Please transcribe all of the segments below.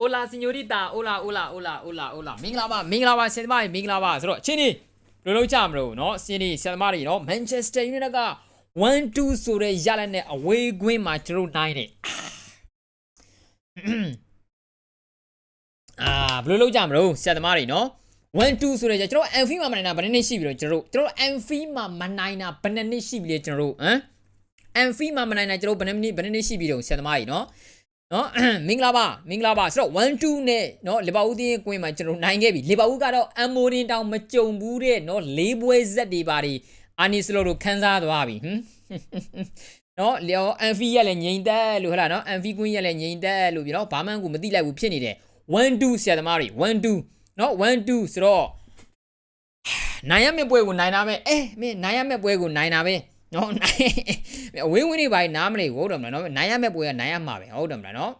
Hola señorita hola hola hola hola hola မင်္ဂလာပါမင်္ဂလာပါဆင်သမားကြီးမင်္ဂလာပါဆိုတော့အချင်းကြီးဘယ်လိုလုပ်ကြမလို့เนาะဆင်ကြီးဆင်သမားတွေเนาะ Manchester United က1 2ဆိုတဲ့ရလက်နဲ့အဝေးကွင်းမှာကျွန်တော်နိုင်တယ်အာဘယ်လိုလုပ်ကြမလို့ဆင်သမားတွေเนาะ1 2ဆိုတဲ့ကျွန်တော် Anfield မှာမနိုင်တာဘယ်နှစ်နှစ်ရှိပြီတော့ကျွန်တော်တို့ကျွန်တော် Anfield မှာမနိုင်တာဘယ်နှစ်နှစ်ရှိပြီလဲကျွန်တော်တို့ဟမ် Anfield မှာမနိုင်တာကျွန်တော်ဘယ်နှစ်နှစ်ဘယ်နှစ်နှစ်ရှိပြီတော့ဆင်သမားကြီးเนาะ နော်မင်္ဂလာပါမင်္ဂလာပါဆိုတော့1 2နဲ့နော်လီဗာပူးတင်းကွင်းမှာကျွန်တော်နိုင်ခဲ့ပြီလီဗာပူးကတော့အမ်မိုရင်တောင်မကြုံဘူးတဲ့နော်လေးပွဲဇက်တွေပါတွေအာနီစလိုတို့ခန်းစားသွားပြီဟမ်နော်လီယောအန်ဖီရက်လည်းငိမ့်တက်လို့ဟလာနော်အန်ဖီကွင်းရက်လည်းငိမ့်တက်လို့ပြီးတော့ဘာမှန်းကိုမသိလိုက်ဘူးဖြစ်နေတယ်1 2ဆရာသမားတွေ1 2နော်1 2ဆိုတော့နိုင်ရမယ့်ပွဲကိုနိုင်တာပဲအဲမင်းနိုင်ရမယ့်ပွဲကိုနိုင်တာပဲ နော်နိုင်အဝင်းဝင်းတွေပါနားမနေဘူးဟုတ်တယ်မလားနော်နိုင်ရမယ့်ပွဲကနိုင်ရမှာပဲဟုတ်တယ်မလားနော်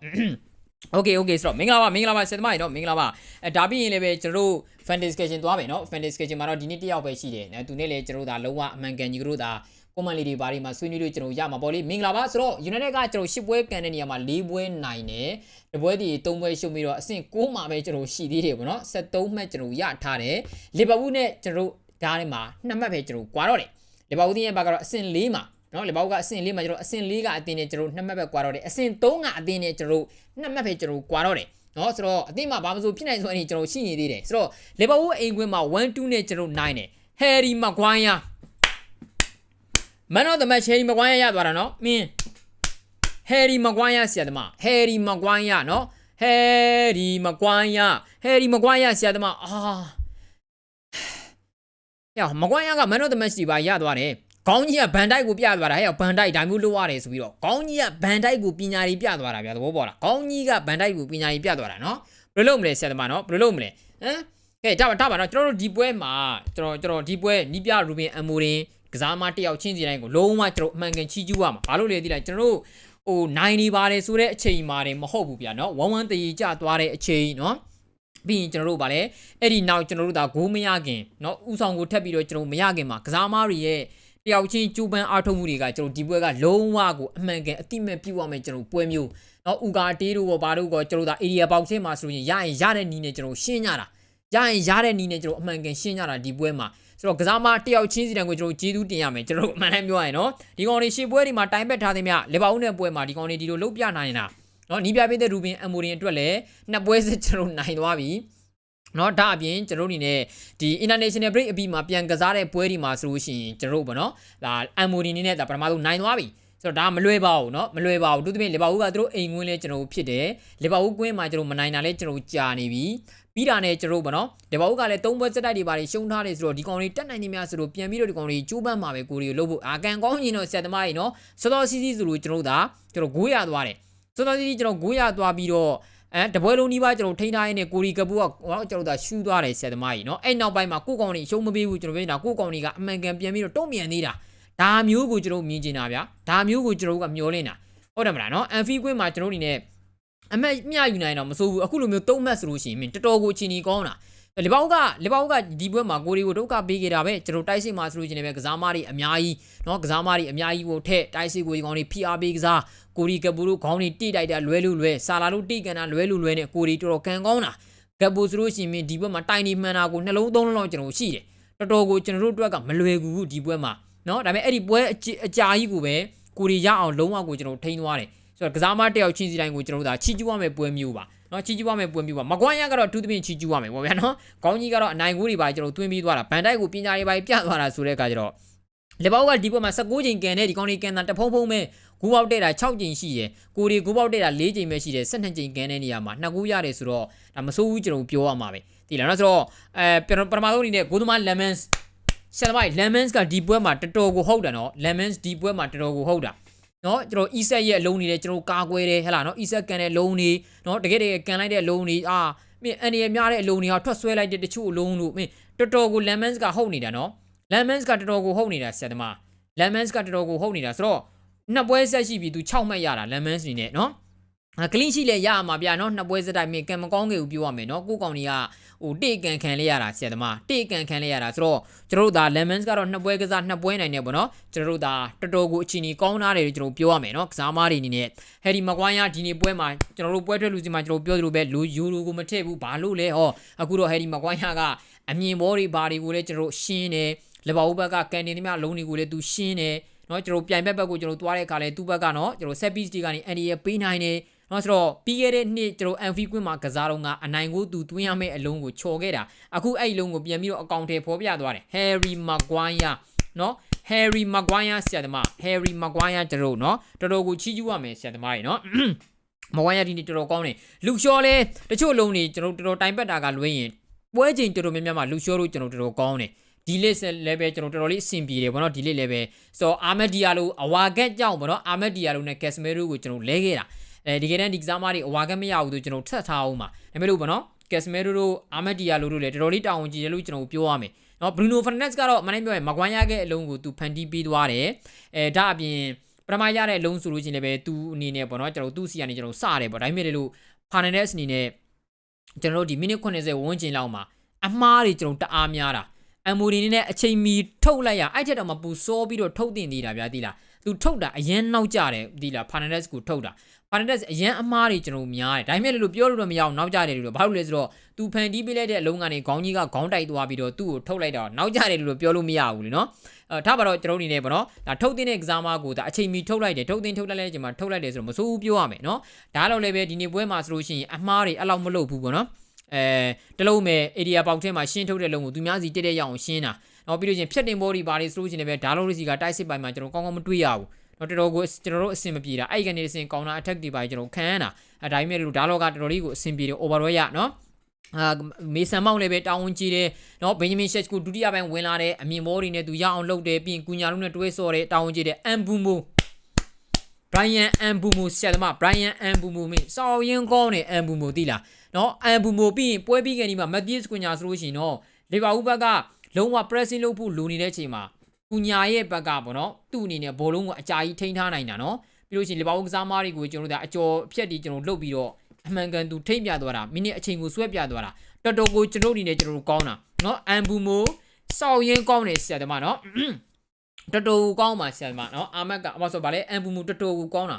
โอเคโอเคဆိုတော့မင်္ဂလာပါမင်္ဂလာပါဆင်သမားကြီးเนาะမင်္ဂလာပါအဲဒါပြီးရင်လည်းပဲကျွန်တော်တို့ fan discussion သွားမယ်เนาะ fan discussion မှာတော့ဒီနေ့တစ်ယောက်ပဲရှိတယ်နော်သူနဲ့လည်းကျွန်တော်တို့ဒါလုံးဝအမှန်ကန်ကြီးတို့ဒါ comment လေးတွေဘာတွေမှာဆွေးနွေးလို့ကျွန်တော်ရမှာပေါ့လေမင်္ဂလာပါဆိုတော့ United ကကျွန်တော်10ပွဲကန်တဲ့နေရာမှာ4ပွဲနိုင်တယ်တပွဲဒီ3ပွဲရှုံးပြီးတော့အဆင့်6မှာပဲကျွန်တော်ရှိသေးတယ်ပေါ့နော်73မှတ်ကျွန်တော်ရထားတယ်လီဗာပူးနဲ့ကျွန်တော်တို့ဒါထဲမှာ2မှတ်ပဲကျွန်တော်ကွာတော့တယ် လီဗာပူးတင်းရဲ့ဘက်ကတော့အဆင့်4မှာနော်လီဗာပူးကအဆင့်4မှာကျွန်တော်အဆင့်4ကအသင်းနဲ့ကျွန်တော်2မှတ်ပဲကွာတော့တယ်အဆင့်3ကအသင်းနဲ့ကျွန်တော်2မှတ်ပဲကျွန်တော်ကွာတော့တယ်နော်ဆိုတော့အသင်းမှာဘာမှမဆိုဖြစ်နိုင်ဆိုရင်ကျွန်တော်ရှိနေသေးတယ်ဆိုတော့လီဗာပူးအိမ်ကွင်းမှာ1 2နဲ့ကျွန်တော်9တယ်ဟယ်ရီမကွိုင်းယာ Man of the match ဟယ်ရီမကွိုင်းယာရသွားတာနော်မင်းဟယ်ရီမကွိုင်းယာဆရာသမားဟယ်ရီမကွိုင်းယာနော်ဟယ်ရီမကွိုင်းယာဟယ်ရီမကွိုင်းယာဆရာသမားအာ ဟဲ့မကွိုင်းယာက Man of the match ဒီပါရသွားတယ်ခေါင်းကြီးကဘန်တိုက်ကိုပြသွားတာဟဲ့ဘန်တိုက်ဒါမျိုးလို့ရတယ်ဆိုပြီးတော့ခေါင်းကြီးကဘန်တိုက်ကိုပညာရီပြသွားတာဗျာသဘောပေါက်လားခေါင်းကြီးကဘန်တိုက်ကိုပညာရီပြသွားတာနော်ဘယ်လိုလုပ်မလဲဆရာသမားနော်ဘယ်လိုလုပ်မလဲဟမ်ကဲဒါပါဒါပါနော်ကျွန်တော်တို့ဒီပွဲမှာကျွန်တော်ကျွန်တော်ဒီပွဲနီးပြရူဘင်အမိုရင်ကစားမတစ်ယောက်ချင်းစီတိုင်းကိုလုံးဝကျွန်တော်အမှန်ကန်ချီးကျူးရမှာဘာလို့လဲသိလားကျွန်တော်တို့ဟိုနိုင်နေပါတယ်ဆိုတဲ့အချိန်မှာတင်မဟုတ်ဘူးဗျာနော်ဝမ်ဝမ်တရီကြသွားတဲ့အချိန်နော် ပြီးရင်ကျွန်တော်တို့ဗာလဲအဲ့ဒီနောက်ကျွန်တော်တို့ဒါဂိုးမရခင်เนาะဥဆောင်ကိုထပ်ပြီးတော့ကျွန်တော်မရခင်မှာကစားမားတွေရဲ့တယောက်ချင်းကျူပန်းအားထုတ်မှုတွေကကျွန်တော်ဒီပွဲကလုံးဝကိုအမှန်ကန်အတိမဲ့ပြုတ်ရမယ်ကျွန်တော်ပွဲမျိုးเนาะဥကာတေးတို့ကဘာတို့ကကျွန်တော်ဒါ area box ထဲမှာဆိုရင်ရရင်ရတဲ့နီးနဲ့ကျွန်တော်ရှင်းကြတာရရင်ရတဲ့နီးနဲ့ကျွန်တော်အမှန်ကန်ရှင်းကြတာဒီပွဲမှာဆိုတော့ကစားမတယောက်ချင်းစီတန်ကိုကျွန်တော်ကျေးဇူးတင်ရမယ်ကျွန်တော်အမှန်တမ်းပြောရရင်เนาะဒီကောင်တွေရှေ့ပွဲတွေမှာတိုင်ပက်ထားသမျှလေဘာဦးနဲ့ပွဲမှာဒီကောင်တွေဒီလိုလုတ်ပြနိုင်တာ เนาะနီးပြပေးတဲ့ရူဘင်အမိုရင်အတွက်လည်းနှစ်ပွဲစစ်ကျွန်တော်နိုင်သွားပြီနော်ဒါအပြင်ကျွန်တော်တို့အနေနဲ့ဒီ international break အပြီးမှာပြန်ကစားတဲ့ပွဲဒီမှာဆိုလို့ရှိရင်ကျွန်တော်တို့ဗောနော်ဒါအမ်မိုဒီနေနဲ့ဒါပထမဆုံးနိုင်သွားပြီဆိုတော့ဒါမလွယ်ပါဘူးเนาะမလွယ်ပါဘူးသူသမီးလီဗာပူးကသူတို့အိမ်ကွင်းလဲကျွန်တော်တို့ဖြစ်တယ်လီဗာပူးကွင်းမှာကျွန်တော်မနိုင်တာလဲကျွန်တော်ကြာနေပြီပြီးတာနဲ့ကျွန်တော်တို့ဗောနော်လီဗာပူးကလည်း၃ပွဲစက်တိုက်တွေပါရှုံးထားတယ်ဆိုတော့ဒီကောင်တွေတက်နိုင်နေများဆိုတော့ပြန်ပြီးတော့ဒီကောင်တွေကျိုးပန်းမှာပဲကိုရီကိုလုပ်ဖို့အာကန်ကောင်းရင်တော့ဆက်သမားကြီးเนาะစောစောစီးစီးဆိုလို့ကျွန်တော်တို့ဒါကျွန်တော်ဂိုးရသွားတယ် စောစောစီးစီးကျွန်တော်ဂိုးရသွားပြီးတော့အဲတပွဲလုံးနီးပါးကျွန်တော်ထိန်းထားရင်းနဲ့ကိုရီကပူကကျွန်တော်တို့ကရှူးသွားတယ်ဆရာသမားကြီးနော်အဲ့နောက်ပိုင်းမှာကိုကောင်တွေရှုံးမပေးဘူးကျွန်တော်ပြောနေတာကိုကောင်တွေကအမှန်ကန်ပြန်ပြီးတော့တုံ့ပြန်နေတာဒါမျိုးကိုကျွန်တော်မြင်ကျင်တာဗျာဒါမျိုးကိုကျွန်တော်ကမျောလင်းတာဟုတ်တယ်မလားနော်အန်ဖီကွင်းမှာကျွန်တော်တို့အနေနဲ့အမက်မျှယူနိုင်တော့မဆိုးဘူးအခုလိုမျိုးသုံးမက်ဆိုလို့ရှိရင်တော်တော်ကိုအချိန်ကြီးကောင်းတာ လေဘောက်ကလေဘောက်ကဒီပွဲမှာကိုရီကိုဒုက္ခပေးခဲ့တာပဲကျွန်တော်တိုက်စစ်မှာဆိုလို့ရှိရင်လည်းကစားမတွေအများကြီးเนาะကစားမတွေအများကြီးကိုထက်တိုက်စစ်ကိုဒီကောင်တွေ PRB ကစားကိုရီကပူတို့ခေါင်းတွေတိတိုက်တာလွဲလို့လွဲဆာလာတို့တိကန်တာလွဲလို့လွဲနဲ့ကိုရီတော်တော်ကန်ကောင်းတာကပူဆိုလို့ရှိရင်ဒီပွဲမှာတိုင်နေမှန်တာကိုနှလုံးသုံးလုံးလောက်ကျွန်တော်ရှိတယ်တော်တော်ကိုကျွန်တော်တို့အတွက်ကမလွယ်ဘူးဒီပွဲမှာเนาะဒါပေမဲ့အဲ့ဒီပွဲအကြာကြီးကိုပဲကိုရီရအောင်လုံးဝကိုကျွန်တော်ထိန်းသွားတယ်ဆိုတော့ကစားမတယောက်ချင်းစီတိုင်းကိုကျွန်တော်တို့ဒါချီကျူးရမယ်ပွဲမျိုးပါ နော်ချီကျူးရမယ်ပွဲမျိုးပါမကွမ်းရကတော့အထူးသဖြင့်ချီကျူးရမယ်ပေါ့ဗျာနော်ခေါင်းကြီးကတော့အနိုင်ကိုတွေပါကျွန်တော်တွင်းပြီးသွားတာဗန်တိုက်ကိုပညာရေးပါပြသွားတာဆိုတဲ့အခါကျတော့လေဘောက်ကဒီဘက်မှာ16ချိန်ကန်နေဒီကောင်တွေကန်တာတဖုံဖုံပဲဂူပေါက်တဲ့တာ6ချိန်ရှိတယ်ကိုရီဂူပေါက်တဲ့တာ4ချိန်ပဲရှိတယ်12ချိန်ကန်တဲ့နေရာမှာနှစ်ကူရတယ်ဆိုတော့ဒါမစိုးဘူးကျွန်တော်ပြောရမှာပဲဒီလားနော်ဆိုတော့အဲပထမဆုံးအနေနဲ့ဂိုးသမား lemons ဆယ်သမိုင်း lemons ကဒီပွဲမှာတော်တော်ကိုဟုတ်တယ်နော် lemons ဒီပွဲမှာတော်တော်ကိုဟုတ်တာ နော်ကျွန်တော် e-set ရဲ့အလုံးတွေလည်းကျွန်တော်ကာကွယ်တယ်ဟဲ့လားနော် e-set ကန်တဲ့လုံးတွေနော်တကယ်တကယ်ကန်လိုက်တဲ့လုံးတွေအာမင်းအန်ရများတဲ့အလုံးတွေဟာထွက်ဆွဲလိုက်တဲ့တချို့အလုံးတို့မင်းတော်တော်ကို lemons ကဟုတ်နေတာနော် lemons ကတော်တော်ကိုဟုတ်နေတာဆယ်သမား lemons ကတော်တော်ကိုဟုတ်နေတာဆိုတော့နှစ်ပွဲဆက်ရှိပြီသူ6မှတ်ရတာ lemons နေနဲ့နော် ကလင်းရှိလဲရမှာဗျာနော်နှစ်ပွဲစတိုင်မြင်ကံမကောင်းခဲ့ဘူးပြောရမယ်နော်ကိုကောင်တွေကဟိုတိတ်ကန်ခံလေးရတာဆရာသမားတိတ်ကန်ခံလေးရတာဆိုတော့ကျွန်တော်တို့ဒါ lemons ကတော့နှစ်ပွဲကစားနှစ်ပွဲနိုင်နေပေါ့နော်ကျွန်တော်တို့ဒါတော်တော်ကိုအချင်းကြီးကောင်းထားတယ်လို့ကျွန်တော်ပြောရမယ်နော်ကစားမားတွေအနေနဲ့ Harry Maguire ဒီနေ့ပွဲမှာကျွန်တော်တို့ပွဲထွက်လူစီမှာကျွန်တော်ပြောသလိုပဲလူယူရိုကိုမထည့်ဘူးဘာလို့လဲဟောအခုတော့ Harry Maguire ကအမြင်ဘောတွေဘာတွေကိုလည်းကျွန်တော်တို့ရှင်းတယ်လဘာဦးဘက်ကကန်တင်သမျှလုံးတွေကိုလည်းသူရှင်းတယ်နော်ကျွန်တော်ပြိုင်ဘက်ဘက်ကိုကျွန်တော်သွားတဲ့အခါလဲသူ့ဘက်ကနော်ကျွန်တော် set piece တွေကနေ NDA ပေးနိုင်တယ် နော်ဆိုတော့ပြီးခဲ့တဲ့နှစ်ကျွန်တော် MV Queen မှာကစားတော့ကအနိုင်ကိုသူတွင်းရမယ့်အလုံးကိုချော်ခဲ့တာအခုအဲ့ဒီလုံးကိုပြန်ပြီးတော့အကောင့်ထဲဖော်ပြသွားတယ် Harry Maguire နော် Harry Maguire ဆရာသမား Harry Maguire ကျွန်တော်နော်တော်တော်ကိုချီးကျူးရမယ်ဆရာသမားတွေနော်မဝိုင်းရဒီနေ့တော်တော်ကောင်းတယ်လူလျှော်လဲတချို့လုံးတွေကျွန်တော်တော်တော်တိုင်ပတ်တာကလွှဲရင်ပွဲချိန်တော်တော်များများမှာလူလျှော်လို့ကျွန်တော်တော်တော်ကောင်းတယ်ဒီလစ်လည်းပဲကျွန်တော်တော်တော်လေးအဆင်ပြေတယ်ဗောနော်ဒီလစ်လည်းပဲဆိုတော့အာမက်ဒီယာလိုအဝါကက်ကြောင့်ဗောနော်အာမက်ဒီယာလိုနဲ့ကက်စမဲရိုကိုကျွန်တော်လဲခဲ့တာ အဲဒီကဲတန်းဒီကစားမတွေအဝါကက်မရဘူးဆိုကျွန်တော်ထပ်ထားအောင်ပါဒါပေမဲ့လို့ဗောနော်ကက်စမဲရိုတို့အာမက်ဒီယာလိုတို့လည်းတော်တော်လေးတောင်းဝန်ကြီးတယ်လို့ကျွန်တော်ပြောရမယ်နော်ဘရူနိုဖာနက်စ်ကတော့မနိုင်ပြောရင်မကွမ်းရခဲ့အလုံးကိုသူဖန်တီးပေးသွားတယ်အဲဒါအပြင်ပထမရတဲ့အလုံးဆိုလို့ချင်းလည်းပဲသူအနေနဲ့ပေါ့နော်ကျွန်တော်သူ့စီကနေကျွန်တော်စရတယ်ပေါ့ဒါပေမဲ့လေလို့ Fernandez အနေနဲ့ကျွန်တော်တို့ဒီမိနစ်80ဝန်းကျင်လောက်မှာအမှားတွေကျွန်တော်တအားများတာအမိုဒီနေနဲ့အချိန်မီထုတ်လိုက်ရအဲ့ထက်တော့မပူစောပြီးတော့ထုတ်တင်သေးတာဗျာတိလားသူထုတ်တာအရင်နောက်ကြတယ်ဒီလား Fernandez ကိုထုတ်တာ Fernandez အရင်အမှားတွေကျွန်တော်များတယ်ဒါပေမဲ့လေလို့ပြောလို့တော့မရအောင်နောက်ကြတယ်လို့ဘာလို့လဲဆိုတော့သူဖန်တီးပေးလိုက်တဲ့အလုံးကနေခေါင်းကြီးကခေါင်းတိုက်သွားပြီးတော့သူ့ကိုထုတ်လိုက်တော့နောက်ကြတယ်လို့ပြောလို့မရဘူးလေနော်အဲထားပါတော့ကျွန်တော်တို့အနေနဲ့ပေါ့နော်ဒါထုတ်တင်တဲ့ကစားမကိုဒါအချိန်မီထုတ်လိုက်တယ်ထုတ်တင်ထုတ်လိုက်တဲ့အချိန်မှာထုတ်လိုက်တယ်ဆိုတော့မစိုးဘူးပြောရမယ်နော်ဒါတော့လည်းပဲဒီနေ့ပွဲမှာဆိုလို့ရှိရင်အမှားတွေအဲ့လောက်မလုပ်ဘူးပေါ့နော်အဲတလုံးမဲ့ area ပေါက်ထဲမှာရှင်းထုတ်တဲ့လုံးကိုသူများစီတက်တဲ့ရအောင်ရှင်းတာနော်ပြီးလို့ချင်းဖြတ်တင်ဘောဒီဘာတွေဆိုလို့ရှိရင်လည်းပဲဒါလုံးလေးစီကတိုက်စစ်ပိုင်းမှာကျွန်တော်ကောင်းကောင်းမတွေ့ရဘူးနော် တော်တော်ကိုကျွန်တော်တို့အဆင်မပြေတာအဲ့ဒီကနေအဆင်ကောင်တာ attack တွေပါကျွန်တော်ခံရတာအဲဒါပေမဲ့လို့ဒါလောကတော်တော်လေးကိုအဆင်ပြေတယ် overall ရနော်အာမေဆန်မောက်လည်းပဲတောင်းဝန်ကြီးတယ်နော်ဘင်ဂျမင်ရှက်ကိုဒုတိယပိုင်းဝင်လာတယ်အမြင်ဘောတွေနဲ့သူရအောင်လုပ်တယ်ပြီးရင်ကူညာလုံးနဲ့တွဲဆော်တယ်တောင်းဝန်ကြီးတယ်အမ်ဘူမိုဘရိုင်ယန်အမ်ဘူမိုဆရာသမားဘရိုင်ယန်အမ်ဘူမိုမင်းစော်ရင်ကောင်းတယ်အမ်ဘူမိုသိလားနော်အမ်ဘူမိုပြီးရင်ပွဲပြီးကနေမှမက်သီးစ်ကွညာဆိုလို့ရှိရင်တော့လီဗာပူးဘက်ကလုံးဝ pressing လုပ်ဖို့လိုနေတဲ့အချိန်မှာ ကူညာရဲ့ဘက်ကပေါ့နော်သူ့အနေနဲ့ဘောလုံးကိုအကြာကြီးထိန်းထားနိုင်တာနော်ပြီးလို့ရှိရင်လီဗာပူးကစားမားတွေကိုကျွန်တော်တို့ဒါအကျော်ဖြတ်တီကျွန်တော်လှုပ်ပြီးတော့အမှန်ကန်သူထိမ့်ပြသွားတာမိနစ်အချိန်ကိုဆွဲပြသွားတာတော်တော်ကိုကျွန်တော်အနေနဲ့ကျွန်တော်တို့ကောင်းတာနော်အမ်ဘူမိုစောက်ရင်ကောင်းတယ်ဆရာသမားနော်တော်တော်ကိုကောင်းပါဆရာသမားနော်အာမတ်ကအမဆိုဗာလဲအမ်ဘူမိုတော်တော်ကိုကောင်းတာ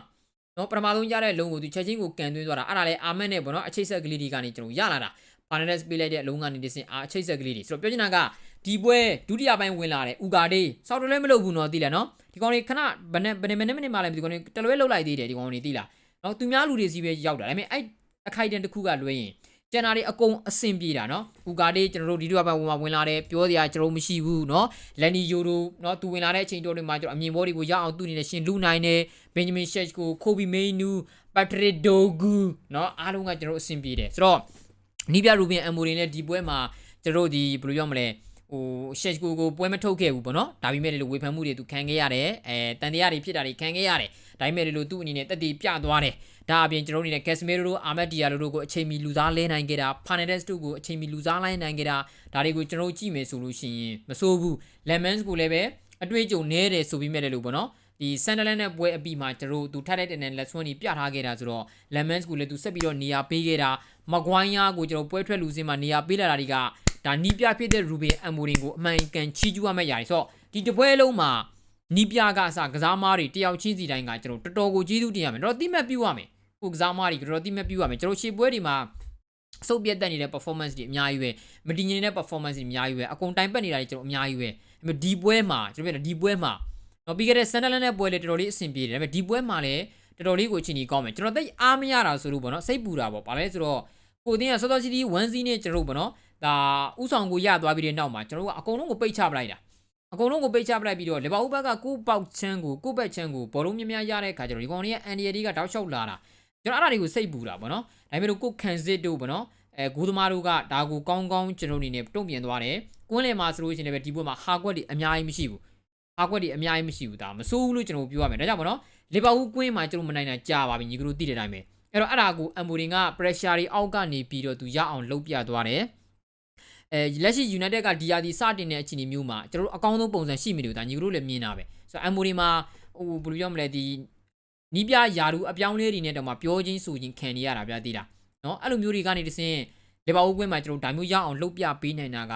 နော်ပထမဆုံးရတဲ့လုံကိုသူချက်ချင်းကိုကန်သွင်းသွားတာအဲ့ဒါလဲအာမတ်နဲ့ပေါ့နော်အချိတ်ဆက်ကလေးတွေကနေကျွန်တော်ရလာတာ ဖာနက်စ်ပေးလိုက်တဲ့အလုံးကနေတစ်စင်အာအချိတ်ဆက်ကလေးတွေဆိုတော့ပြောချင်တာကဒီပွဲဒုတိယပိုင်းဝင်လာတယ်ဥကာဒေးစောက်တလဲမလုပ်ဘူးနော်သိလားနော်ဒီကောင်တွေခဏဘယ်နဲ့ဘယ်နဲ့မနဲ့မနဲ့မှလည်းဒီကောင်တွေတလွဲလောက်လိုက်သေးတယ်ဒီကောင်တွေသိလားနော်သူများလူတွေစီပဲရောက်တာဒါပေမဲ့အဲ့အခိုက်အတန့်တစ်ခုကလွဲရင်ကျန်တာတွေအကုန်အဆင်ပြေတာနော်။ဘူကာဒေးကျွန်တော်တို့ဒီတော့ဘက်ဝင်မှာဝင်လာတယ်ပြောစရာကျွန်တော်မရှိဘူးနော်။လန်နီယိုတို့နော်သူဝင်လာတဲ့အချိန်တိုတွေမှာကျွန်တော်အမြင်ဘောတွေကိုရအောင်သူ့အနေနဲ့ရှင်လူနိုင်တယ်။ဘင်ဂျမင်ရှက်ကိုခိုဘီမေနူပတ်ထရစ်ဒိုဂူနော်အားလုံးကကျွန်တော်တို့အဆင်ပြေတယ်။ဆိုတော့ နီးပြရူဘင်အမိုရီနဲ့ဒီပွဲမှာကျွန်တော်တို့ဒီဘယ်လိုပြောမလဲဟိုရှက်ကိုကိုပွဲမထုတ်ခဲ့ဘူးပေါ့နော်ဒါပေမဲ့လည်းဝေဖန်မှုတွေသူခံခဲ့ရတယ်အဲတန်တရားတွေဖြစ်တာတွေခံခဲ့ရတယ်ဒါပေမဲ့လည်းသူ့အနေနဲ့တက်တည်ပြသွားတယ်ဒါအပြင်ကျွန်တော်တို့အနေနဲ့ Casemiro တို့ Ahmed Diallo တို့ကိုအချိန်မီလူစားလဲနိုင်ခဲ့တာ Fernandes တို့ကိုအချိန်မီလူစားလိုက်နိုင်ခဲ့တာဒါတွေကိုကျွန်တော်တို့ကြည့်မယ်ဆိုလို့ရှိရင်မစိုးဘူး Lemans ကိုလည်းပဲအတွေ့အကြုံနည်းတယ်ဆိုပြီးမဲ့လည်းလို့ပေါ့နော်ဒီ Sunderland နဲ့ပွဲအပြီးမှာကျွန်တော်တို့သူထပ်တဲ့တဲ့နဲ့လက်ဆွန်းကြီးပြထားခဲ့တာဆိုတော့ Lemans ကိုလည်းသူဆက်ပြီးတော့နေရာပေးခဲ့တာ Maguire ကိုကျွန်တော်ပွဲထွက်လူစင်းမှာနေရာပေးလာတာတွေကဒါနီးပြဖြစ်တဲ့ Ruben Amorim ကိုအမှန်ကန်ချီးကျူးရမယ့်ຢာတွေဆိုတော့ဒီတပွဲလုံးမှာနီးပြကအစကစားမားတွေတယောက်ချင်းစီတိုင်းကကျွန်တော်တော်တော်ကိုကျေးဇူးတင်ရမယ်တော့တိမဲ့ပြုရမယ်ကိုကစားမားတွေတော်တော်တိမဲ့ပြုရမယ်ကျွန်တော်ရှေ့ပွဲတွေမှာစုပ်ပြတ်တက်နေတဲ့ performance တွေအများကြီးပဲမတည်ငြိမ်တဲ့ performance တွေအများကြီးပဲအကုန်တိုင်ပတ်နေတာတွေကျွန်တော်အများကြီးပဲဒီပွဲမှာကျွန်တော်ပြောဒီပွဲမှာတော့ပြီးခဲ့တဲ့ Sunderland နဲ့ပွဲလေတော်တော်လေးအဆင်ပြေတယ်ဒါပေမဲ့ဒီပွဲမှာလည်း တော်တော်လေးကိုအချိန်ကြီးကောင်းမယ်ကျွန်တော်သိအားမရတာဆိုလို့ပေါ့နော်စိတ်ပူတာပေါ့ဗာလဲဆိုတော့ကိုတင်းကစောစောစီးစီး1စီးနဲ့ကျွန်တော်တို့ပေါ့နော်ဒါဥဆောင်ကိုရသွားပြီးတဲ့နောက်မှာကျွန်တော်တို့ကအကုန်လုံးကိုပိတ်ချပလိုက်တာအကုန်လုံးကိုပိတ်ချပလိုက်ပြီးတော့လေဘာဥဘက်ကကိုပေါက်ချမ်းကိုကိုဘက်ချမ်းကိုဘောလုံးများများရတဲ့အခါကျတော့ဒီကောင်တွေကအန်ဒီယဒီကတောက်လျှောက်လာတာကျွန်တော်အဲ့ဒါတွေကိုစိတ်ပူတာပေါ့နော်ဒါပေမဲ့ကိုခန်စစ်တို့ပေါ့နော်အဲဂူသမားတို့ကဒါကိုကောင်းကောင်းကျွန်တော်အနေနဲ့တုံ့ပြန်သွားတယ်ကွင်းလယ်မှာဆိုလို့ရှိရင်လည်းဒီဘက်မှာဟာကွက်တွေအများကြီးမရှိဘူး ဟာကွက်တွေအများကြီးမရှိဘူးဒါမစိုးဘူးလို့ကျွန်တော်ပြောရမယ်ဒါကြောင့်ပေါ့နော်လီဗာပူးကွင်းမှာကျွန်တော်မနိုင်တာကြာပါပြီညီကတို့သိတဲ့အတိုင်းပဲအဲ့တော့အဲ့ဒါကိုအမ်မိုရင်က pressure တွေအောက်ကနေပြီးတော့သူရအောင်လှုပ်ပြသွားတယ်အဲလက်ရှိ United ကဒီယာဒီစတင်တဲ့အခြေအနေမျိုးမှာကျွန်တော်တို့အကောင်းဆုံးပုံစံရှိမိတယ်ဒါညီကတို့လည်းမြင်တာပဲဆိုတော့အမ်မိုရီမှာဟိုဘယ်လိုပြောမလဲဒီနီးပြယာတူအပြောင်းလေးတွေနဲ့တော့မှပြောချင်းဆိုချင်းခံနေရတာဗျာသိလားနော်အဲ့လိုမျိုးတွေကနေတစင်းလေဘာဦးကွင်းမှာကျွန်တော်ဒါမျိုးရအောင်လှုပ်ပြပေးနိုင်တာက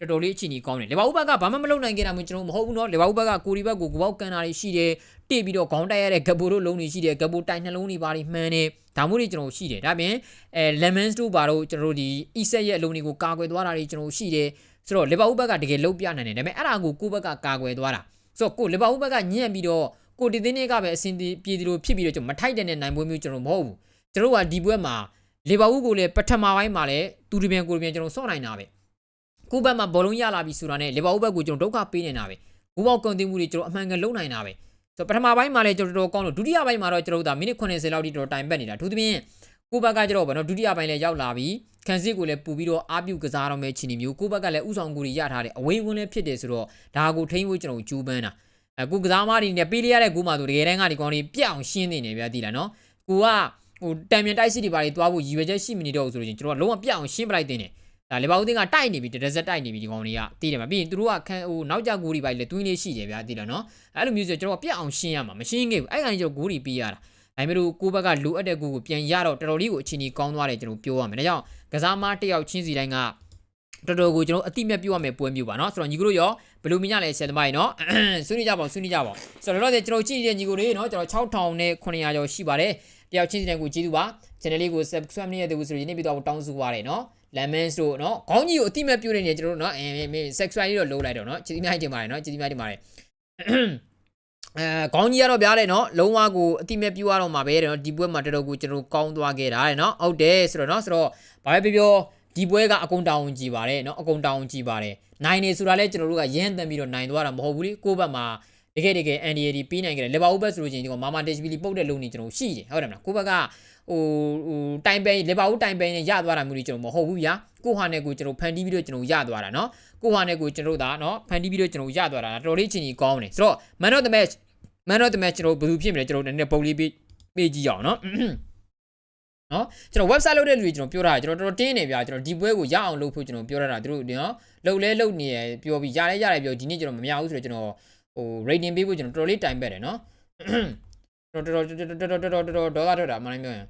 တော်တော်လေးအချီနီကောင်းတယ်လေဘာဦးဘက်ကဘာမှမလုပ်နိုင်ခဲ့တာမျိုးကျွန်တော်မဟုတ်ဘူးနော်လေဘာဦးဘက်ကကိုရီဘက်ကိုကိုပေါက်ကန်တာတွေရှိတယ်တိပြီးတော့ခေါင်းတိုက်ရတဲ့ဂပိုတို့လုံးတွေရှိတယ်ဂပိုတိုက်နှလုံးတွေပါတွေမှန်တယ်ဒါမျိုးတွေကျွန်တော်ရှိတယ်ဒါပြင်အဲ lemons တို့ပါတော့ကျွန်တော်တို့ဒီ e-set ရဲ့အလုံးတွေကိုကာကွယ်သွားတာတွေကျွန်တော်ရှိတယ်ဆိုတော့လေဘာဦးဘက်ကတကယ်လှုပ်ပြနိုင်တယ်ဒါပေမဲ့အဲ့ဒါကိုကိုဘက်ကကာကွယ်သွားတာဆိုတော့ကိုလေဘာဦးဘက်ကညံ့ပြီးတော့ကိုတီတင်းနေကပဲအစင်ပြေဒီလိုဖြစ်ပြီးတော့ကျွန်တော်မထိုက်တဲ့နိုင်ပွဲမျိုးကျွန်တော်မဟုတ်ဘူးကျွန်တော်ကဒီပွဲမှာလေဘာဦးကိုလည်းပထမပိုင်းမှာလည်းသူဒီပြန်ကိုဒီပြန်ကျွန်တော်စော့နိုင်တာပဲ ကိုဘက်မှာဘောလုံးရလာပြီဆိုတာနဲ့လေဘာဦးဘက်ကိုကျွန်တော်ဒုက္ခပေးနေတာပဲဘူပေါကွန်တင်မှုတွေကျွန်တော်အမှန်ကန်လုံနိုင်တာပဲဆိုတော့ပထမပိုင်းမှာလည်းကျွန်တော်တော်ကောင်းလို့ဒုတိယပိုင်းမှာတော့ကျွန်တော်တို့ဒါမိနစ်80လောက်ထိတော်တိုင်ပတ်နေတာသူဒီပြန်ကိုဘက်ကကျတော့ဗောနော်ဒုတိယပိုင်းလည်းရောက်လာပြီခန်းစစ်ကိုလည်းပူပြီးတော့အာပြုကစားတော့မဲ့ချီနီမျိုးကိုဘက်ကလည်းဥဆောင်ကူတွေရထားတယ်အဝေးဝင်လည်းဖြစ်တယ်ဆိုတော့ဒါကိုထိန်းဖို့ကျွန်တော်ကြိုးပမ်းတာအခုကစားမတွေနဲ့ပေးလိုက်ရတဲ့ကူမှဆိုတကယ်တမ်းကဒီကောင်တွေပြအောင်ရှင်းနေတယ်ဗျာသိလားနော်ကိုကဟိုတံမြန်တိုက်စစ်တွေပါတွေတွားဖို့ရည်ရွယ်ချက်ရှိမနေတော့ဘူးဆိုလို့ချင်းကျွန်တော်ကလုံးဝပြအောင်ရှင်းပလိုက်တင်တယ် ဒါလေဘာဦးတင်ကတိုက်နေပြီတရက်ဆက်တိုက်နေပြီဒီကောင်တွေကသိတယ်မပြီးရင်သူတို့ကခန်းဟိုနောက်ကြကူတွေပါလေတွင်းလေးရှိတယ်ဗျာသိလားနော်အဲ့လိုမျိုးဆိုကျွန်တော်ကပြအောင်ရှင်းရမှာမရှင်းခဲ့ဘူးအဲ့ကနေကျွန်တော်ဂိုးတွေပေးရတာဒါပေမဲ့လို့ကိုဘက်ကလိုအပ်တဲ့ကူကိုပြန်ရတော့တော်တော်လေးကိုအချင်းကြီးကောင်းသွားတယ်ကျွန်တော်ပြောရမယ်ဒါကြောင့်ကစားမတစ်ယောက်ချင်းစီတိုင်းကတော်တော်ကိုကျွန်တော်အတိမတ်ပြောရမယ်ပွဲမျိုးပါเนาะဆိုတော့ညီကိုတို့ရောဘယ်လိုမြင်ရလဲဆယ်သမားကြီးเนาะဆွေးနွေးကြပါဦးဆွေးနွေးကြပါဦးဆိုတော့တော့ကျွန်တော်ကြည့်နေတဲ့ညီကိုတွေเนาะကျွန်တော်6000နဲ့900ကျော်ရှိပါတယ်တယောက်ချင်းစီတိုင်းကိုကျေးဇူးပါ channel လေးကို subscribe လုပ်ရတဲ့ဦးဆိုရင်နေ့ပြီးတော့တောင်းစုပါတယ်เนาะ lemons တို့เนาะခေါင်းကြီးကိုအတိမတ်ပြုနေနေကျွန်တော်တို့เนาะအဲမင်း sexual လေးတော့လုံးလိုက်တော့เนาะကျေးဇူးများတင်ပါတယ်เนาะကျေးဇူးများတင်ပါတယ်အဲခေါင်းကြီးကတော့ဗျာတဲ့เนาะလုံးဝကိုအတိမတ်ပြုရတော့မှာပဲတဲ့เนาะဒီပွဲမှာတော်တော်ကိုကျွန်တော်ကောင်းသွားခဲ့တာတဲ့เนาะဟုတ်တယ်ဆိုတော့เนาะဆိုတော့ဘာပဲပြောပြောဒီပွဲကအကုန်တောင်းကြည့်ပါတယ်เนาะအကုန်တောင်းကြည့်ပါတယ်နိုင်နေဆိုတာလဲကျွန်တော်တို့ကရမ်းတန်ပြီးတော့နိုင်သွားတာမဟုတ်ဘူးလေကိုယ့်ဘက်မှာတကယ်တကယ် NDAD ပြီးနိုင်ကြတယ်လေဘာဥဘက်ဆိုလို့ချင်းဒီကမာမာတက်ချ်ပီလီပုတ်တဲ့လုံနေကျွန်တော်ရှိတယ်ဟုတ်တယ်မလားကိုယ့်ဘက်က ဟိုဟိုတိုင်ပိန်လေဘာဦးတိုင်ပိန်နဲ့ရသွားတာမျိုးတွေကျွန်တော်မဟုတ်ဘူးဗျာကိုဟာနဲ့ကိုကျွန်တော်ဖန်တီးပြီးတော့ကျွန်တော်ရသွားတာเนาะကိုဟာနဲ့ကိုကျွန်တော်ဒါเนาะဖန်တီးပြီးတော့ကျွန်တော်ရသွားတာတော်တော်လေးချင်းကြီးကောင်းတယ်ဆိုတော့ man of the match man of the match ကျွန်တော်ဘယ်သူဖြစ်မလဲကျွန်တော်နည်းနည်းပုံလေးပေးပေးကြည့်အောင်เนาะနော်ကျွန်တော် website လုပ်တဲ့လူတွေကျွန်တော်ပြောတာကျွန်တော်တော်တော်တင်းနေဗျာကျွန်တော်ဒီပွဲကိုရအောင်လုပ်ဖို့ကျွန်တော်ပြောရတာသူတို့နော်လှုပ်လဲလှုပ်နေရပြောပြီးရလဲရတယ်ပြောဒီနေ့ကျွန်တော်မများဘူးဆိုတော့ကျွန်တော်ဟို rating ပေးဖို့ကျွန်တော်တော်တော်လေးတိုင်ပက်တယ်နော်တော်တော်တော်တော်တော်တော်တော်ဒေါသထွက်တာမှလည်းပြောရင်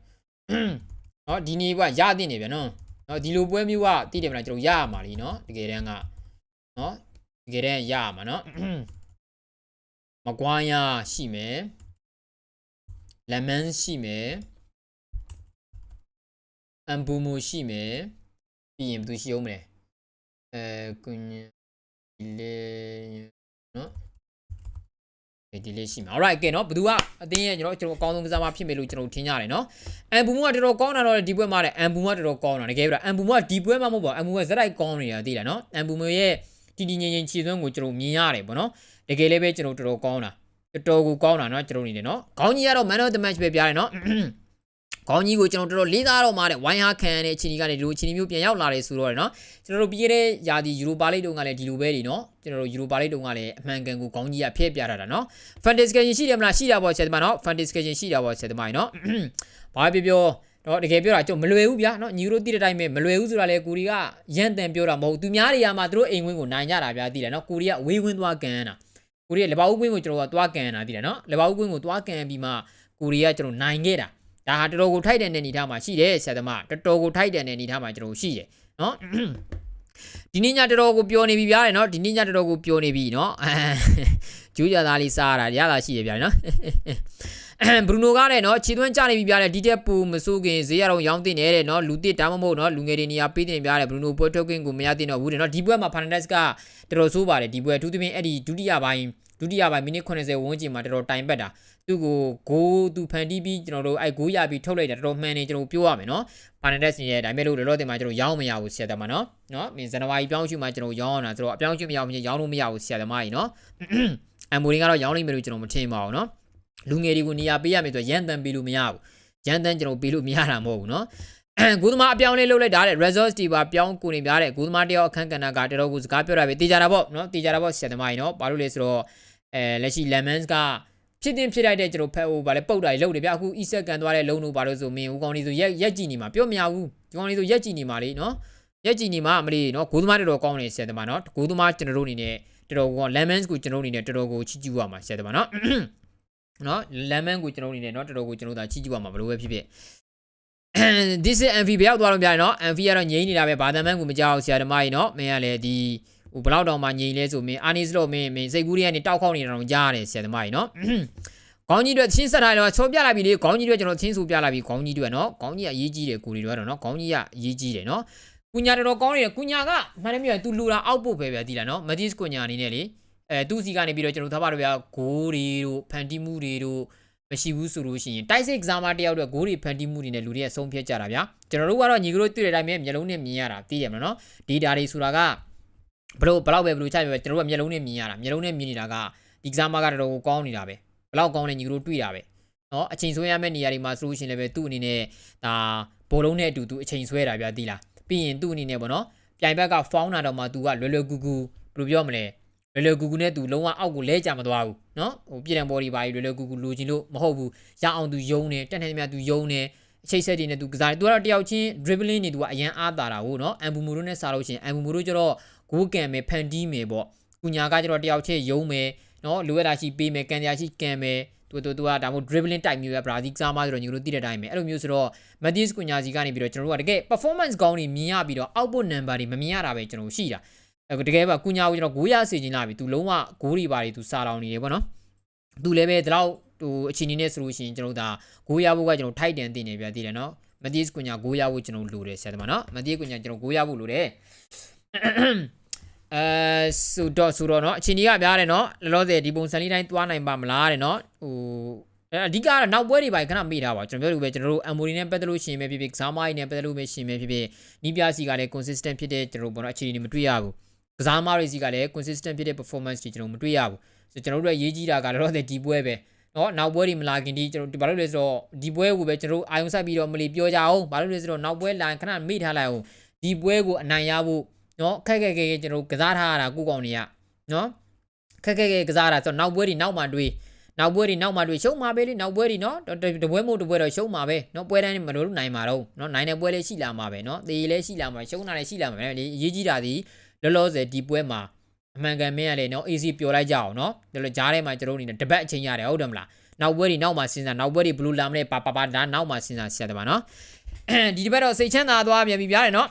နော်ဒီနေ့ကရသင့်နေဗျာနော်နော်ဒီလိုပွဲမျိုးကတည်တယ်မလားကျွန်တော်ရရမှာလीနော်တကယ်တမ်းကနော်တကယ်တမ်းရရမှာနော်မကွာရရှိမယ် lemon ရှိမယ်အမ်ဘူမူရှိမယ်ပြီးရင်ဘယ်သူရှိအောင်မလဲအဲကွန်ဒီလေနော် ဒီလေးရှိမှာ alright ကဲနော်ဘယ်သူကအတင်းရဲ့ကျွန်တော်ကျွန်တော်အကောင်းဆုံးကစားမဖြစ်မယ်လို့ကျွန်တော်ထင်ကြတယ်နော်အမ်ဘူမူကတော်တော်ကောင်းတာတော့ဒီပွဲမှာတဲ့အမ်ဘူမူကတော်တော်ကောင်းတာတကယ်ပြတာအမ်ဘူမူကဒီပွဲမှာမဟုတ်ပါဘူးအမ်ဘူမူကဇက်တိုက်ကောင်းနေတာသိလားနော်အမ်ဘူမူရဲ့တီတီငင်ငင်ခြေသွင်းကိုကျွန်တော်မြင်ရတယ်ပေါ့နော်တကယ်လည်းပဲကျွန်တော်တော်တော်ကောင်းတာတော်တော်ကိုကောင်းတာနော်ကျွန်တော်နေတယ်နော်ခေါင်းကြီးကတော့ man of the match ပဲပြရတယ်နော် ခေါင်းကြီးကိုကျွန်တော်တော်တော်လေးစားတော့မှာတဲ့ဝိုင်းဟာခံတဲ့ချင်းကြီးကနေဒီလိုချင်းကြီးမျိုးပြန်ရောက်လာတယ်ဆိုတော့เนาะကျွန်တော်တို့ပြီးခဲ့တဲ့ယာဒီယူရိုပါလိတ်တုန်းကလည်းဒီလိုပဲဒီเนาะကျွန်တော်တို့ယူရိုပါလိတ်တုန်းကလည်းအမှန်ကန်ကိုခေါင်းကြီးကဖျက်ပြထားတာเนาะ fantasy ရှိတယ်မလားရှိတာပေါ့ဆယ်သမားเนาะ fantasy ရှိတာပေါ့ဆယ်သမားเนาะဘာပဲပြောတော့တကယ်ပြောတာကျွန်တော်မလွယ်ဘူးဗျာเนาะညီတို့တိတဲ့အတိုင်းပဲမလွယ်ဘူးဆိုတာလေကိုရီကရန်တန်ပြောတာမဟုတ်သူများတွေကမှသူတို့အိမ်ဝင်းကိုနိုင်ကြတာဗျာသိတယ်เนาะကိုရီကအဝေးဝင်းသွားကန်တာကိုရီကလက်ပါဦးဝင်းကိုကျွန်တော်ကသွားကန်တာသိတယ်เนาะလက်ပါဦးဝင်းကိုသွားကန်ပြီးမှကိုရီကကျွန်တော်နိုင်ခဲ့တာ ဒါဟာတော်တော်ကိုထိုက်တဲ့နေနေထားမှာရှိတယ်ဆရာသမားတော်တော်ကိုထိုက်တဲ့နေနေထားမှာကျွန်တော်ရှိတယ်နော်ဒီနေ့ညတော်တော်ကိုပြောနေပြီဗျာလေနော်ဒီနေ့ညတော်တော်ကိုပြောနေပြီနော်ဂျူးရသားလေးစားရတာရတာရှိတယ်ဗျာနော်ဘရူနိုကလည်းနော်ခြေသွင်းကြနေပြီဗျာလေဒီတက်ပူမစိုးခင်ဈေးရအောင်ရောင်းတင်နေတဲ့နော်လူတစ်ဒါမှမဟုတ်နော်လူငယ်တွေနေရာပေးတင်ဗျာလေဘရူနိုပွဲထုတ်ခွင့်ကိုမရတင်တော့ဘူးတဲ့နော်ဒီပွဲမှာဖာနန်ဒက်စ်ကတော်တော်ဆိုးပါတယ်ဒီပွဲအထူးသဖြင့်အဲ့ဒီဒုတိယပိုင်းဒုတိယပိုင်းမိနစ်80ဝန်းကျင်မှာတော်တော်တိုင်ပတ်တာ သူ့ကိုဂိုးသူဖန်တီးပြီးကျွန်တော်တို့အဲ့ဂိုးရပြီးထုတ်လိုက်တာတော်တော်မှန်နေကျွန်တော်ပြောရမယ်နော်ဖာနန်ဒက်စ်ရဲ့ဒါပေမဲ့လို့လောလောတင်မှာကျွန်တော်ရောင်းမရဘူးဆရာသမားနော်နော်မင်းဇန်နဝါရီပြောင်းရွှေ့မှာကျွန်တော်ရောင်းအောင်တာဆိုတော့အပြောင်းရွှေ့မရဘူးမြင်ရောင်းလို့မရဘူးဆရာသမားကြီးနော်အမ်မိုရင်ကတော့ရောင်းလိမ့်မယ်လို့ကျွန်တော်မထင်ပါဘူးနော်လူငယ်တွေကိုနေရာပေးရမယ်ဆိုရန်တန်ပေးလို့မရဘူးရန်တန်ကျွန်တော်ပေးလို့မရတာမဟုတ်ဘူးနော်ဂူသမားအပြောင်းလေးလုပ်လိုက်တာတဲ့ resource တီပါပြောင်းကိုနေပြတဲ့ဂူသမားတယောက်အခန်းကဏ္ဍကတော်တော်ကိုစကားပြောတာပဲတေးကြတာပေါ့နော်တေးကြတာပေါ့ဆရာသမားကြီးနော်ဘာလို့လဲဆိုတော့အဲလက်ရှိ lemons က ဖြစ်တင်ဖြစ်လိုက်တဲ့ကျွန်တော်ဖက်ဟိုဗာလဲပုတ်တာကြီးလုပ်တယ်ဗျအခု e set ကန်သွားတဲ့လုံလို့ဘာလို့ဆိုမင်းဦးကောင်းလေးဆိုရက်ရက်ကြည့်နေမှာပြောမရဘူးဒီကောင်းလေးဆိုရက်ကြည့်နေမှာလေနော်ရက်ကြည့်နေမှာမလေးနော်ဂိုးသမားတော်တော်ကောင်းနေဆရာသမားနော်ဂိုးသမားကျွန်တော်တို့အနေနဲ့တော်တော်က lemons ကိုကျွန်တော်အနေနဲ့တော်တော်ကိုချီးကျူးရမှာဆရာသမားနော်နော်လမ်းမန်းကိုကျွန်တော်အနေနဲ့နော်တော်တော်ကိုကျွန်တော်ဒါချီးကျူးပါမှာဘလို့ပဲဖြစ်ဖြစ် this is MV ဘယ်ရောက်သွားလို့ပြရနော် MV ကတော့ငြိမ်းနေတာပဲဘာသာမန်းကိုမကြောက်ဆရာသမားကြီးနော်မင်းကလည်းဒီ ဟိုဘလောက်တောင်မှငြိမ်လဲဆိုမင်းအာနီစလို့မင်းမင်းစိတ်ကူးတွေကနေတောက်ခေါက်နေတာတော့ကြားရတယ်ဆရာသမားကြီးနော်ခေါင်းကြီးတွေချင်းဆက်ထားတယ်ချောပြလိုက်ပြီလေခေါင်းကြီးတွေကျွန်တော်ချင်းဆူပြလိုက်ပြီခေါင်းကြီးတွေနော်ခေါင်းကြီးကအရေးကြီးတယ်ကိုရီတွေကတော့နော်ခေါင်းကြီးကအရေးကြီးတယ်နော်ကုညာတော်တော်ကောင်းနေတယ်ကုညာကမှန်တယ်မြေသူလူတာအောက်ပို့ပဲပဲတည်လားနော်မတ်စ်ကုညာအနေနဲ့လေအဲသူ့စီကနေပြီးတော့ကျွန်တော်ထားပါတော့ဗျာဂိုးတွေတို့ဖန်တီးမှုတွေတို့မရှိဘူးဆိုလို့ရှိရင်တိုက်စစ် exam တယောက်တော့ဂိုးတွေဖန်တီးမှုတွေနဲ့လူတွေရဲ့ဆုံးဖြတ်ကြတာဗျာကျွန်တော်တို့ကတော့ညီကတို့တွေ့တဲ့အတိုင်းပဲမျက်လုံးနဲ့မြင်ရတာသိရမလားနော် data တွေဆိုတာက ဘလို့ဘလောက်ပဲဘလို့ချိုက်ပဲကျွန်တော်တို့ကမျက်လုံးနဲ့မြင်ရတာမျက်လုံးနဲ့မြင်နေတာကဒီကစားမကတော်တော်ကောင်းနေတာပဲဘလောက်ကောင်းလဲညီတို့တွေ့တာပဲနော်အချိန်ဆွဲရမယ့်နေရာတွေမှာဆိုလို့ရှိရင်လည်းပဲသူ့အနေနဲ့ဒါဘောလုံးနဲ့အတူသူအချိန်ဆွဲတာဗျာတိလားပြီးရင်သူ့အနေနဲ့ပေါ့နော်ပြိုင်ဘက်ကဖောင်းတာတော့မှသူကလွယ်လွယ်ကူကူဘယ်လိုပြောမလဲလွယ်လွယ်ကူကူနဲ့သူလုံးဝအောက်ကိုလဲကြမသွားဘူးနော်ဟိုပြည်တံဘော်ဒီပါကြီးလွယ်လွယ်ကူကူလိုချင်လို့မဟုတ်ဘူးရအောင်သူယုံနေတက်နေမြသူယုံနေအခြေဆက်တွေနဲ့သူကစားတယ်သူကတော့တယောက်ချင်း dribbling နေသူကအရန်အားတာတာဟုတ်နော်အမ်ဘူမူတို့နဲ့စားလို့ရှိရင်အမ်ဘူမူတို့ကျတော့ ဂိုးကန်မယ်ဖန်တီးမယ်ပေါ့ကုညာကကျတော့တယောက်ချက်ယုံမယ်နော်လိုရတာရှိပေးမယ်ကန်ရရှိကန်မယ်သူတို့သူကဒါမှ dribbling type မျိုးပဲဘရာဇီးကစားမဆိုတော့ညီတို့သိတဲ့အတိုင်းပဲအဲ့လိုမျိုးဆိုတော့ Matheus Cunha ကြီးကနေပြီးတော့ကျွန်တော်တို့ကတကယ် performance ကောင်းနေမြင်ရပြီးတော့ output number တွေမမြင်ရတာပဲကျွန်တော်ရှိတာအဲ့တကယ်ပါ Cunha ကိုကျွန်တော်ဂိုးရစေချင်လာပြီသူလုံးဝဂိုးတွေပါတယ်သူစာလောင်နေတယ်ပေါ့နော်သူလည်းပဲဒီလောက်ဟိုအချိန်နေနဲ့ဆိုလို့ရှိရင်ကျွန်တော်ဒါဂိုးရဖို့ကကျွန်တော် tight end တင်နေပြသေးတယ်နော် Matheus Cunha ဂိုးရဖို့ကျွန်တော်လိုတယ်ဆရာသမားနော် Matheus Cunha ကျွန်တော်ဂိုးရဖို့လိုတယ် အဲဆိုတော့ဆိုတော့เนาะအချိန်ကြီးကပြားတယ်เนาะလောလောဆယ်ဒီပုံစံလေးတိုင်းသွားနိုင်ပါမလားတဲ့เนาะဟိုအဲအဓိကကတော့နောက်ပွဲတွေပါခဏမေ့ထားပါကျွန်တော်ပြောလို့ပဲကျွန်တော်တို့ Amori နဲ့ပတ်သက်လို့ရှိရင်ပဲဖြစ်ဖြစ်ကစားမိုင်းနဲ့ပတ်သက်လို့ပဲရှိရင်ပဲဖြစ်ဖြစ်နီးပြစီကလည်း consistent ဖြစ်တဲ့ကျွန်တော်တို့ဘောနော်အခြေအနေတွေမတွေ့ရဘူးကစားမတွေစီကလည်း consistent ဖြစ်တဲ့ performance တွေကျွန်တော်မတွေ့ရဘူးဆိုကျွန်တော်တို့ရဲ့ရေးကြီးတာကလောလောဆယ်ဒီပွဲပဲနော်နောက်ပွဲတွေမလာခင်ဒီကျွန်တော်ဘာလို့လဲဆိုတော့ဒီပွဲကိုပဲကျွန်တော်တို့အာယုံဆက်ပြီးတော့မလီပြောကြအောင်ဘာလို့လဲဆိုတော့နောက်ပွဲလာခဏမေ့ထားလိုက်အောင်ဒီပွဲကိုအနိုင်ရဖို့ နော်ခက်ခက်ခဲခဲကျွန်တော်ကစားထားရတာကိုကောင်တွေကနော်ခက်ခက်ခဲကစားတာဆိုတော့နောက်ပွဲတွေနောက်မှတွေးနောက်ပွဲတွေနောက်မှတွေရှုံးမှာပဲလေနောက်ပွဲတွေနော်တပွဲမို့တပွဲတော့ရှုံးမှာပဲနော်ပွဲတိုင်းမလို့နိုင်မှာတော့နော်နိုင်တဲ့ပွဲလေးရှိလာမှာပဲနော်တေးလေးရှိလာမှာရှုံးတာလေးရှိလာမှာပဲလေအရေးကြီးတာဒီလောလောဆယ်ဒီပွဲမှာအမှန်ကန်မင်းရလေနော် AC ပျော်လိုက်ကြအောင်နော်ဒါလိုကြားထဲမှာကျွန်တော်အနေနဲ့တပတ်အချိန်ရတယ်ဟုတ်တယ်မလားနောက်ပွဲတွေနောက်မှစဉ်းစားနောက်ပွဲတွေဘလူးလာမလဲပါပါပါဒါနောက်မှစဉ်းစားဆရာတပါနော်ဒီတပတ်တော့စိတ်ချမ်းသာသွားပြန်ပြီပြရတယ်နော်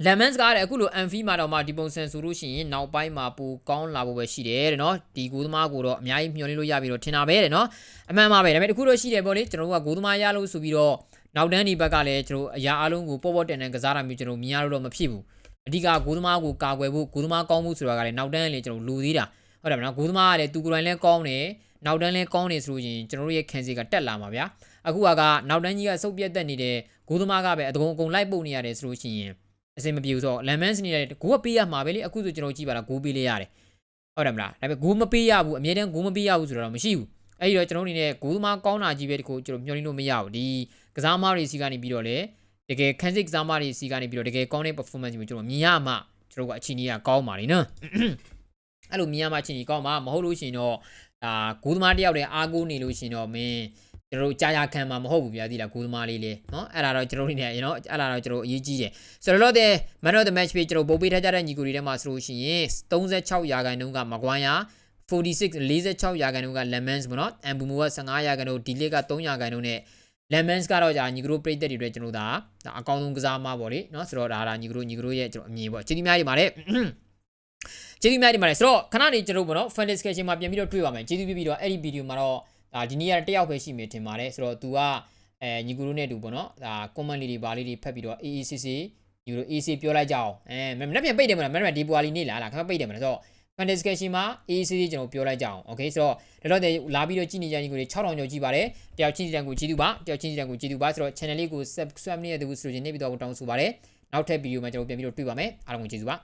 lemons ကားတဲ့အခုလို amphi မှာတော့မှဒီပုံစံဆိုလို့ရှိရင်နောက်ပိုင်းမှာပိုကောင်းလာဖို့ပဲရှိတယ်တဲ့နော်ဒီဂိုးသမားကိုတော့အများကြီးမျှော်လင့်လို့ရပြီတော့ထင်တာပဲတဲ့နော်အမှန်ပါပဲဒါပေမဲ့တခုတော့ရှိတယ်ပေါ့လေကျွန်တော်တို့ကဂိုးသမားရလို့ဆိုပြီးတော့နောက်တန်းဒီဘက်ကလည်းကျွန်တော်အရာအလုံးကိုပေါ့ပေါ့တန်တန်ကစားတာမျိုးကျွန်တော်မြင်ရလို့တော့မဖြစ်ဘူးအဓိကဂိုးသမားကိုကာကွယ်ဖို့ဂိုးသမားကောင်းမှုဆိုတာကလည်းနောက်တန်းလည်းကျွန်တော်လူသေးတာဟုတ်တယ်မလားဂိုးသမားကလည်းသူကိုယ်တိုင်လည်းကောင်းတယ်နောက်တန်းလည်းကောင်းနေဆိုလို့ရင်ကျွန်တော်တို့ရဲ့ခံစီကတက်လာမှာဗျာအခုကနောက်တန်းကြီးကစုပ်ပြတ်တက်နေတဲ့ဂိုးသမားကပဲအကုန်အကုန်လိုက်ပုတ်နေရတယ်ဆိုလို့ရှိရင် အစင်မပြေဘူးဆိုတော့ lemon စနေတယ်ဂိုးကပေးရမှာပဲလေအခုဆိုကျွန်တော်ကြည့်ပါလားဂိုးပေးလေးရတယ်ဟုတ်တယ်မလားဒါပေမဲ့ဂိုးမပေးရဘူးအမြဲတမ်းဂိုးမပေးရဘူးဆိုတော့မရှိဘူးအဲ့ဒီတော့ကျွန်တော်အနေနဲ့ဂိုးသမားကောင်းတာကြီးပဲတခုကျွန်တော်မျှော်လင့်လို့မရဘူးဒီကစားမားတွေစီကနေပြီးတော့လေတကယ်ခန်းစစ်ကစားမားတွေစီကနေပြီးတော့တကယ်ကောင်းတဲ့ performance မျိုးကျွန်တော်မြင်ရမှကျွန်တော်ကအချိန်ကြီးကကောင်းပါလိမ့်နော်အဲ့လိုမြင်ရမှအချိန်ကြီးကောင်းမှာမဟုတ်လို့ရှိရင်တော့ဒါဂိုးသမားတယောက်တည်းအားကိုးနေလို့ရှိရင်တော့မင်း ကျွန်တော်တို့ကြာကြာခံမှာမဟုတ်ဘူးဗျာဒီလားဂိုးသမားလေးလေနော်အဲ့ဒါတော့ကျွန်တော်တို့နေရနော်အဲ့ဒါတော့ကျွန်တော်အရေးကြီးတယ်ဆိုတော့တဲ့ man of the match ပေးကျွန်တော်ပို့ပေးထားကြတဲ့ညီကိုတွေထဲမှာဆိုလို့ရှိရင်36ရာခိုင်နှုန်းကမကွမ်းရ46 46ရာခိုင်နှုန်းက lemons ပေါ့နော်အမ်ဘူမူက15ရာခိုင်နှုန်းဒီလစ်က3ရာခိုင်နှုန်းနဲ့ lemons ကတော့ကြာညီကတို့ပြိတက်တွေအတွက်ကျွန်တော်ဒါအကောင်းဆုံးကစားမှာပေါ့လေနော်ဆိုတော့ဒါဒါညီကတို့ညီကတို့ရဲ့ကျွန်တော်အမြင်ပေါ့ကျေးဇူးများကြီးပါတယ်ကျေးဇူးများကြီးပါတယ်ဆိုတော့ခဏနေကျွန်တော်ပေါ့နော် fan discussion မှာပြန်ပြီးတော့တွေ့ပါမယ်ကျေးဇူးပြပြီးတော့အဲ့ဒီဗီဒီယိုမှာတော့ ဒါဒီနေ့ကတယောက်ပဲရှိမယ်ထင်ပါတယ်ဆိုတော့ तू ကအဲညီကူတို့နဲ့တူပေါ့နော်ဒါ comment လေးတွေပါလေးတွေဖတ်ပြီးတော့ AACC ယူလို့ AC ပြောလိုက်ကြအောင်အဲမနေ့ပြန်ပိတ်တယ်မလားမနေ့ဒီပွာလီနေလားလားခဏပိတ်တယ်မလားဆိုတော့ fan discussion မှာ AACC ကျွန်တော်ပြောလိုက်ကြအောင် okay ဆိုတော့ဒါတော့လာပြီးတော့ကြည့်နေကြညီကူတွေ6000ကျော်ကြည့်ပါတယ်တယောက်ချင်းစီတန်ကိုကြည့်သူပါတယောက်ချင်းစီတန်ကိုကြည့်သူပါဆိုတော့ channel လေးကို subscribe နေရတဲ့သူဆိုရင်နေပြီးတော့တောင်းဆိုပါတယ်နောက်ထပ်ဗီဒီယိုမှာကျွန်တော်ပြန်ပြီးတော့တွေ့ပါမယ်အားလုံးကိုကျေးဇူးပါ